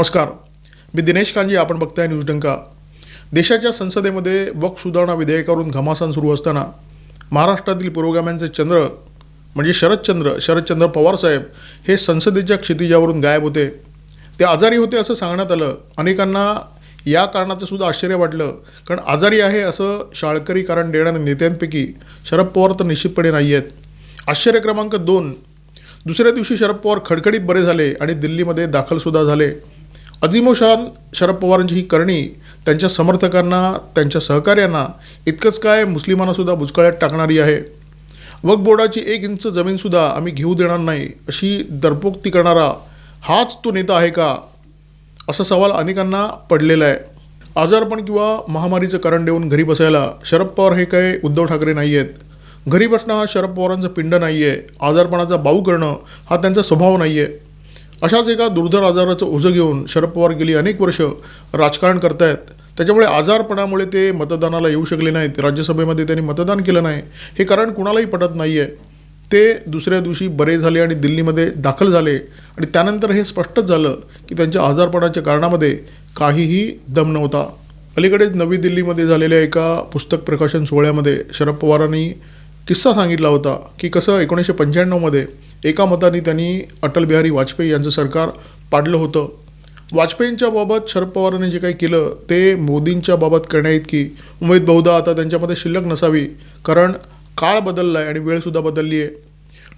नमस्कार. मी दिनेश कांजी आपण बघताय न्यूज डंका. देशाच्या संसदेमध्ये वक्फ सुधारणा विधेयकावरून घमासान सुरू असताना महाराष्ट्रातील पुरोगाम्यांचे चंद्र म्हणजे शरदचंद्र शरदचंद्र पवारसाहेब हे संसदेच्या क्षितिजावरून गायब होते. ते आजारी होते असं सांगण्यात आलं. अनेकांना या कारणाचं सुद्धा आश्चर्य वाटलं. कारण आजारी आहे असं शाळकरी कारण देणाऱ्या नेत्यांपैकी शरद पवार तर निश्चितपणे नाही आहेत आश्चर्य क्रमांक दोन. दुसऱ्या दिवशी शरद पवार खडखडीत बरे झाले आणि दिल्लीमध्ये दाखलसुद्धा झाले. अजिमोशान शरद पवारांची ही करणी त्यांच्या समर्थकांना त्यांच्या सहकार्यांना इतकंच काय मुस्लिमांनासुद्धा बुचकळ्यात टाकणारी आहे. वकबोर्डाची बोर्डाची एक इंच जमीनसुद्धा आम्ही घेऊ देणार नाही अशी दरपोक्ती करणारा हाच तो नेता आहे का? असा सवाल अनेकांना पडलेला आहे. आजारपण किंवा महामारीचं कारण देऊन घरी बसायला शरद पवार हे काय उद्धव ठाकरे नाही आहेत घरी बसणं हा शरद पवारांचं पिंड नाही आहे आजारपणाचा बाऊ करणं हा त्यांचा स्वभाव नाही आहे अशाच एका दुर्धर आजाराचं ओझं घेऊन शरद पवार गेली अनेक वर्ष राजकारण करतायत. त्याच्यामुळे आजारपणामुळे ते मतदानाला येऊ शकले नाहीत. राज्यसभेमध्ये त्यांनी मतदान केलं नाही. हे कारण कुणालाही पटत नाही आहे ते दुसऱ्या दिवशी बरे झाले आणि दिल्लीमध्ये दाखल झाले. आणि त्यानंतर हे स्पष्टच झालं की त्यांच्या आजारपणाच्या कारणामध्ये काहीही दम नव्हता. अलीकडेच नवी दिल्लीमध्ये झालेल्या एका पुस्तक प्रकाशन सोहळ्यामध्ये शरद पवारांनी किस्सा सांगितला होता की कसं एकोणीसशे पंच्याण्णवमध्ये एका मताने त्यांनी अटल बिहारी वाजपेयी यांचं सरकार पाडलं होतं. वाजपेयींच्या बाबत शरद पवारांनी जे काही केलं ते मोदींच्या बाबत करण्याइतकी उमेद बहुधा आता त्यांच्यामध्ये शिल्लक नसावी कारण काळ बदलला आहे आणि वेळसुद्धा बदलली आहे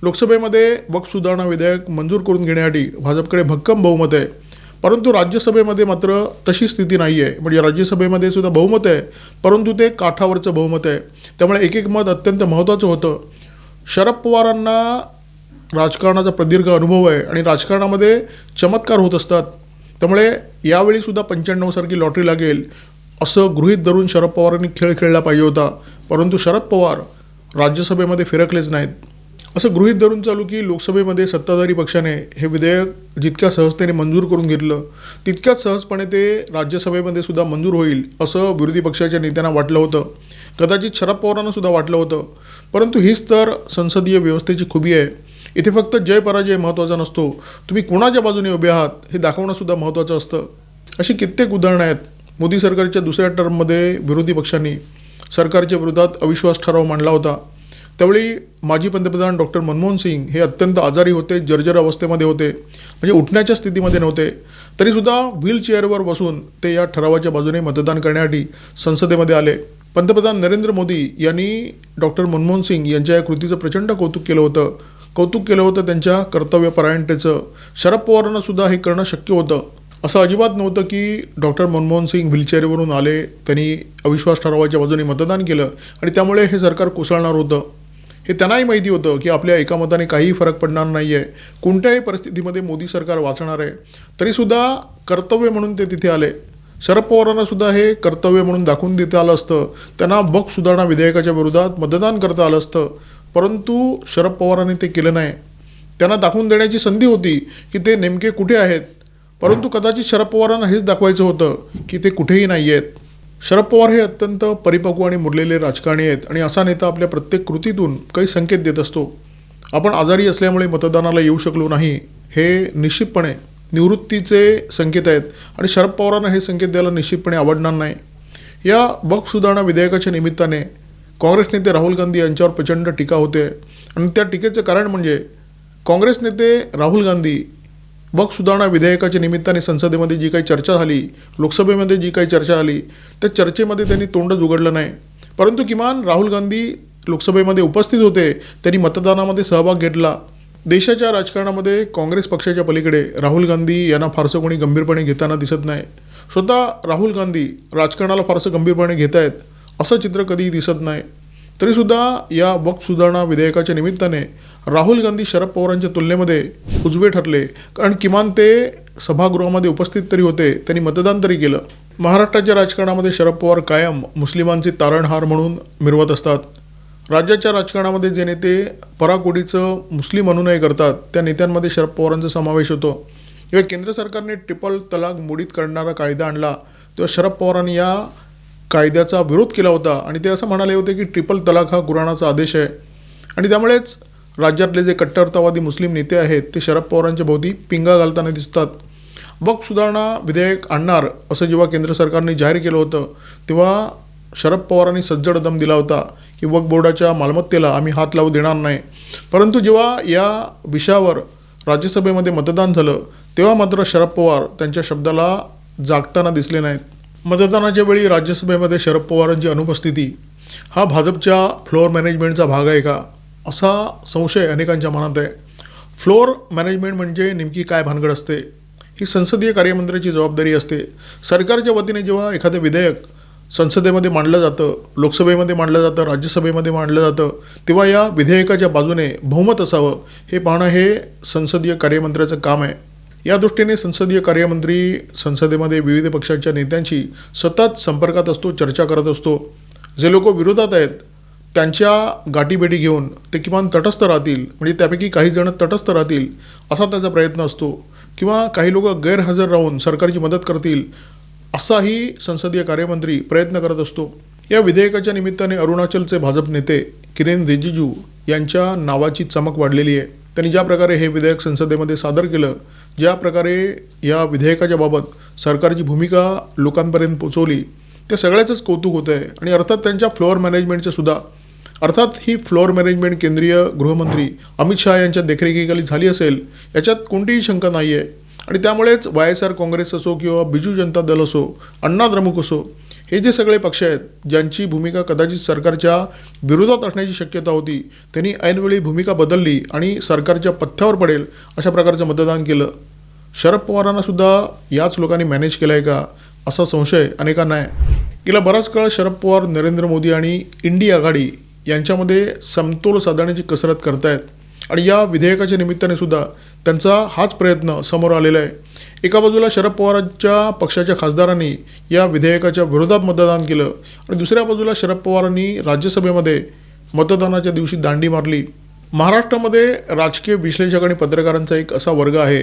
लोकसभेमध्ये वक्फ सुधारणा विधेयक मंजूर करून घेण्यासाठी भाजपकडे भक्कम बहुमत आहे. परंतु राज्यसभेमध्ये मात्र तशी स्थिती नाही आहे म्हणजे राज्यसभेमध्ये सुद्धा बहुमत आहे परंतु ते काठावरचं बहुमत आहे. त्यामुळे एक एक मत अत्यंत महत्त्वाचं होतं. शरद पवारांना राजकारणाचा प्रदीर्घ अनुभव आहे आणि राजकारणामध्ये चमत्कार होत असतात. त्यामुळे यावेळीसुद्धा पंच्याण्णवसारखी लॉटरी लागेल असं गृहीत धरून शरद पवारांनी खेळ खेळला पाहिजे होता. परंतु शरद पवार राज्यसभेमध्ये फिरकलेच नाहीत. असं गृहीत धरून चालू की लोकसभेमध्ये सत्ताधारी पक्षाने हे विधेयक जितक्या सहजतेने मंजूर करून घेतलं तितक्याच सहजपणे ते राज्यसभेमध्ये सुद्धा मंजूर होईल असं विरोधी पक्षाच्या नेत्यांना वाटलं होतं. कदाचित शरद पवारांना सुद्धा वाटलं होतं. परंतु हीच तर संसदीय व्यवस्थेची खुबी आहे. इथे फक्त जय पराजय महत्त्वाचा नसतो. तुम्ही कोणाच्या बाजूने उभे आहात हे दाखवणंसुद्धा महत्त्वाचं असतं. अशी कित्येक उदाहरणं आहेत. मोदी सरकारच्या दुसऱ्या टर्ममध्ये विरोधी पक्षांनी सरकारच्या विरोधात अविश्वास ठराव मांडला होता. त्यावेळी माजी पंतप्रधान डॉक्टर मनमोहन सिंग हे अत्यंत आजारी होते जर्जर अवस्थेमध्ये होते म्हणजे उठण्याच्या स्थितीमध्ये नव्हते. तरीसुद्धा व्हीलचेअरवर बसून ते या ठरावाच्या बाजूने मतदान करण्यासाठी संसदेमध्ये आले. पंतप्रधान नरेंद्र मोदी यांनी डॉक्टर मनमोहन सिंग यांच्या या कृतीचं प्रचंड कौतुक केलं होतं. कौतुक केलं होतं त्यांच्या कर्तव्यपरायणतेचं. शरद पवारांना सुद्धा हे करणं शक्य होतं. असं अजिबात नव्हतं की डॉक्टर मनमोहन सिंग व्हीलचेअरवरून आले त्यांनी अविश्वास ठरावाच्या बाजूने मतदान केलं आणि त्यामुळे हे सरकार कोसळणार होतं. हे त्यांनाही माहिती होतं की आपल्या एका मताने काहीही फरक पडणार नाही आहे कोणत्याही परिस्थितीमध्ये मोदी सरकार वाचणार आहे. तरीसुद्धा कर्तव्य म्हणून ते तिथे आले. शरद पवारांना सुद्धा हे कर्तव्य म्हणून दाखवून देता आलं असतं. त्यांना बक सुधारणा विधेयकाच्या विरोधात मतदान करता आलं असतं. परंतु शरद पवारांनी ते केलं नाही. त्यांना दाखवून देण्याची संधी होती की ते नेमके कुठे आहेत. परंतु कदाचित शरद पवारांना हेच दाखवायचं होतं की ते कुठेही नाही आहेत. शरद पवार हे अत्यंत परिपक्व आणि मुरलेले राजकारणी आहेत आणि असा नेता आपल्या प्रत्येक कृतीतून काही संकेत देत असतो. आपण आजारी असल्यामुळे मतदानाला येऊ शकलो नाही हे निश्चितपणे निवृत्तीचे संकेत आहेत. आणि शरद पवारांना हे संकेत द्यायला निश्चितपणे आवडणार नाही. या वक्फ सुधारणा विधेयकाच्या निमित्ताने काँग्रेस नेते राहुल गांधी यांच्यावर प्रचंड टीका होते. आणि त्या टीकेचं कारण म्हणजे काँग्रेस नेते राहुल गांधी वक्फ सुधारणा विधेयकाच्या निमित्ताने संसदेमध्ये जी काही चर्चा झाली लोकसभेमध्ये जी काही चर्चा झाली त्या चर्चेमध्ये त्यांनी तोंडच उघडलं नाही. परंतु किमान राहुल गांधी लोकसभेमध्ये उपस्थित होते त्यांनी मतदानामध्ये सहभाग घेतला. देशाच्या राजकारणामध्ये काँग्रेस पक्षाच्या पलीकडे राहुल गांधी यांना फारसं कोणी गंभीरपणे घेताना दिसत नाही. स्वतः राहुल गांधी राजकारणाला फारसं गंभीरपणे घेत आहेत असं चित्र कधीही दिसत नाही. तरीसुद्धा या वक्त सुधारणा विधेयकाच्या निमित्ताने राहुल गांधी शरद पवारांच्या तुलनेमध्ये उजवे ठरले. कारण किमान ते सभागृहामध्ये उपस्थित तरी होते त्यांनी मतदान तरी केलं. महाराष्ट्राच्या राजकारणामध्ये शरद पवार कायम मुस्लिमांचे तारणहार म्हणून मिरवत असतात. राज्याच्या राजकारणामध्ये जे नेते पराकोटीचं मुस्लिम अनुनय करतात त्या नेत्यांमध्ये शरद पवारांचा समावेश होतो. किंवा केंद्र सरकारने ट्रिपल तलाक मोडीत करणारा कायदा आणला तेव्हा शरद पवारांनी या कायद्याचा विरोध केला होता आणि ते असं म्हणाले होते की ट्रिपल तलाक हा कुराणाचा आदेश आहे. आणि त्यामुळेच राज्यातले जे कट्टरतावादी मुस्लिम नेते आहेत ते शरद पवारांच्या भोवती पिंगा घालताना दिसतात. वक्फ सुधारणा विधेयक आणणार असं जेव्हा केंद्र सरकारने जाहीर केलं होतं तेव्हा शरद पवारांनी सज्जड दम दिला होता की वक्फ बोर्डाच्या मालमत्तेला आम्ही हात लावू देणार नाही. परंतु जेव्हा या विषयावर राज्यसभेमध्ये मतदान झालं तेव्हा मात्र शरद पवार त्यांच्या शब्दाला जागताना दिसले नाहीत. मतदानाच्या वेळी राज्यसभेमध्ये शरद पवारांची अनुपस्थिती हा भाजपच्या फ्लोअर मॅनेजमेंटचा भाग आहे का? असा संशय अनेकांच्या मनात आहे. फ्लोअर मॅनेजमेंट म्हणजे नेमकी काय भानगड असते? ही संसदीय कार्यमंत्र्याची जबाबदारी असते. सरकारच्या वतीने जेव्हा एखादं विधेयक संसदेमध्ये मांडलं जातं लोकसभेमध्ये मांडलं जातं राज्यसभेमध्ये मांडलं जातं तेव्हा या विधेयकाच्या बाजूने बहुमत असावं हे पाहणं हे संसदीय कार्यमंत्र्याचं काम आहे. या दृष्टीने संसदीय कार्यमंत्री संसदेमध्ये विविध पक्षांच्या नेत्यांशी सतत संपर्कात असतो चर्चा करत असतो. जे लोक विरोधात आहेत त्यांच्या गाठीभेटी घेऊन ते किमान तटस्थ राहतील म्हणजे त्यापैकी काही जण तटस्थ राहतील असा त्याचा प्रयत्न असतो. किंवा काही लोक गैरहजर राहून सरकारची मदत करतील असाही संसदीय कार्यमंत्री प्रयत्न करत असतो. या विधेयकाच्या निमित्ताने अरुणाचलचे भाजप नेते किरेन रिजिजू यांच्या नावाची चमक वाढलेली आहे. त्यांनी ज्या प्रकारे हे विधेयक संसदेमध्ये सादर केलं ज्या प्रकारे या विधेयकाच्या बाबत सरकारची भूमिका लोकांपर्यंत पोचवली त्या सगळ्याचंच कौतुक होतं आहे आणि अर्थात त्यांच्या फ्लोअर मॅनेजमेंटचं सुद्धा. अर्थात ही फ्लोअर मॅनेजमेंट केंद्रीय गृहमंत्री अमित शहा यांच्या देखरेखीखाली झाली असेल याच्यात कोणतीही शंका नाही आहे आणि त्यामुळेच वाय एस आर काँग्रेस असो किंवा बिजू जनता दल असो अण्णा द्रमुक असो हे जे सगळे पक्ष आहेत ज्यांची भूमिका कदाचित सरकारच्या विरोधात असण्याची शक्यता होती त्यांनी ऐनवेळी भूमिका बदलली आणि सरकारच्या पथ्यावर पडेल अशा प्रकारचं मतदान केलं. शरद पवारांनासुद्धा याच लोकांनी मॅनेज केला आहे का असा संशय अनेकांना आहे. गेला बराच काळ शरद पवार नरेंद्र मोदी आणि इंडी आघाडी यांच्यामध्ये समतोल साधण्याची कसरत करतायत. आणि या विधेयकाच्या निमित्ताने सुद्धा त्यांचा हाच प्रयत्न समोर आलेला आहे. एका बाजूला शरद पवारांच्या पक्षाच्या खासदारांनी या विधेयकाच्या विरोधात मतदान केलं आणि दुसऱ्या बाजूला शरद पवारांनी राज्यसभेमध्ये मतदानाच्या दिवशी दांडी मारली. महाराष्ट्रामध्ये राजकीय विश्लेषक आणि पत्रकारांचा एक असा वर्ग आहे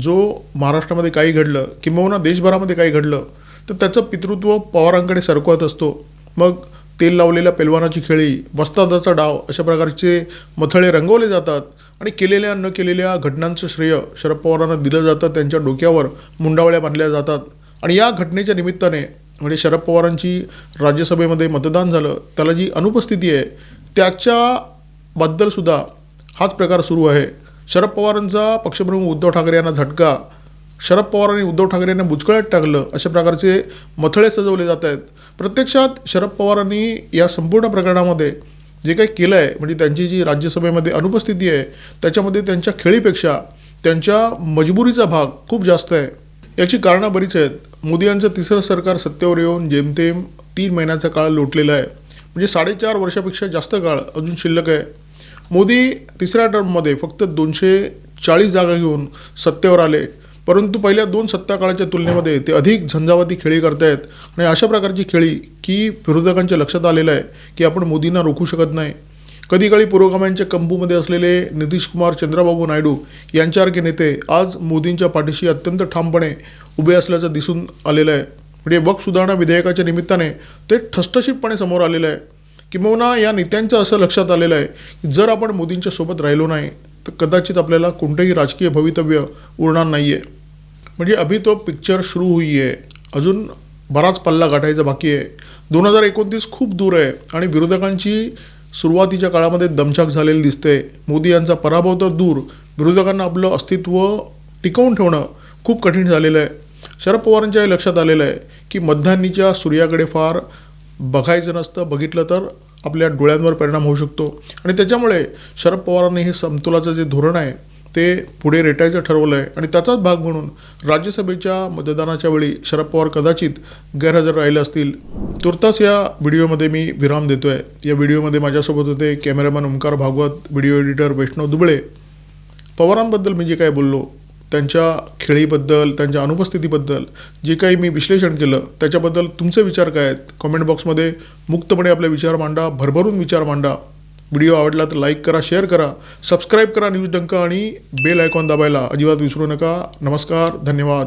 जो महाराष्ट्रामध्ये काही घडलं किंबहुना देशभरामध्ये काही घडलं तर त्याचं पितृत्व पवारांकडे सरकवत असतो. मग तेल लावलेल्या पेलवानाची खेळी वस्तादाचा डाव अशा प्रकारचे मथळे रंगवले जातात. आणि केलेल्या न केलेल्या घटनांचं श्रेय शरद पवारांना दिलं जातं. त्यांच्या डोक्यावर मुंडावळ्या बांधल्या जातात. आणि या घटनेच्या निमित्ताने म्हणजे शरद पवारांची राज्यसभेमध्ये मतदान झालं. त्याला जी अनुपस्थिती आहे त्याच्याबद्दलसुद्धा हाच प्रकार सुरू आहे. शरद पवारांचा पक्षप्रमुख उद्धव ठाकरे यांना झटका शरद पवारांनी उद्धव ठाकरे यांना बुचकळ्यात टाकलं अशा प्रकारचे मथळे सजवले जात आहेत. प्रत्यक्षात शरद पवारांनी या संपूर्ण प्रकरणामध्ये जे काही केलं आहे म्हणजे त्यांची जी राज्यसभेमध्ये अनुपस्थिती आहे त्याच्यामध्ये त्यांच्या खेळीपेक्षा त्यांच्या मजबुरीचा भाग खूप जास्त आहे. याची कारणं बरीच आहेत. मोदी यांचं तिसरं सरकार सत्तेवर येऊन जेमतेम तीन महिन्याचा काळ लोटलेला आहे. म्हणजे साडेचार वर्षापेक्षा जास्त काळ अजून शिल्लक आहे. मोदी तिसऱ्या टर्ममध्ये फक्त दोनशे चाळीस जागा घेऊन सत्तेवर आले. परंतु पहिल्या दोन सत्ताकाळाच्या तुलनेमध्ये ते अधिक झंझावाती खेळी करतायत. आणि अशा प्रकारची खेळी की विरोधकांच्या लक्षात आलेलं आहे की आपण मोदींना रोखू शकत नाही. कधी काळी पुरोगाम्यांच्या कंबूमध्ये असलेले नितीश कुमार चंद्रबाबू नायडू यांच्यासारखे नेते आज मोदींच्या पाठीशी अत्यंत ठामपणे उभे असल्याचं दिसून आलेलं आहे. म्हणजे वक्फ सुधारणा विधेयकाच्या निमित्ताने ते ठसठशीतपणे समोर आलेलं आहे. किंबहुना या नेत्यांचं असं लक्षात आलेलं आहे की जर आपण मोदींच्या सोबत राहिलो नाही तर कदाचित आपल्याला कोणतंही राजकीय भवितव्य उरणार नाही आहे म्हणजे अभि तो पिक्चर सुरू होई आहे अजून बराच पल्ला गाठायचा बाकी आहे. दोन हजार एकोणतीस खूप दूर आहे आणि विरोधकांची सुरुवातीच्या काळामध्ये दमछाक झालेली दिसते. मोदी यांचा पराभव तर दूर. विरोधकांना आपलं अस्तित्व टिकवून ठेवणं खूप कठीण झालेलं आहे. शरद पवारांच्या लक्षात आलेलं आहे की मध्यान्नीच्या सूर्याकडे फार बघायचं नसतं बघितलं तर आपल्या डोळ्यांवर परिणाम होऊ शकतो. आणि त्याच्यामुळे शरद पवारांनी हे समतोलाचं जे धोरण आहे ते पुढे रेटायचं ठरवलं आहे आणि त्याचाच भाग म्हणून राज्यसभेच्या मतदानाच्या वेळी शरद पवार कदाचित गैरहजर राहिले असतील. तुर्तास या व्हिडिओमध्ये मी विराम देतो आहे या व्हिडिओमध्ये माझ्यासोबत होते cameraman Omkar Bhagwat video editor Vaishnav Duble. पवारांबद्दल मी जे काय बोललो त्यांच्या खेळीबद्दल त्यांच्या अनुपस्थितीबद्दल जे काही मी विश्लेषण केलं त्याच्याबद्दल तुमचे विचार काय आहेत? कॉमेंट बॉक्समध्ये मुक्तपणे आपले विचार मांडा भरभरून विचार मांडा. व्हिडिओ आवडला तर लाईक करा शेअर करा सबस्क्राईब करा न्यूज डंका आणि बेल आयकॉन दाबायला अजिबात विसरू नका. नमस्कार धन्यवाद.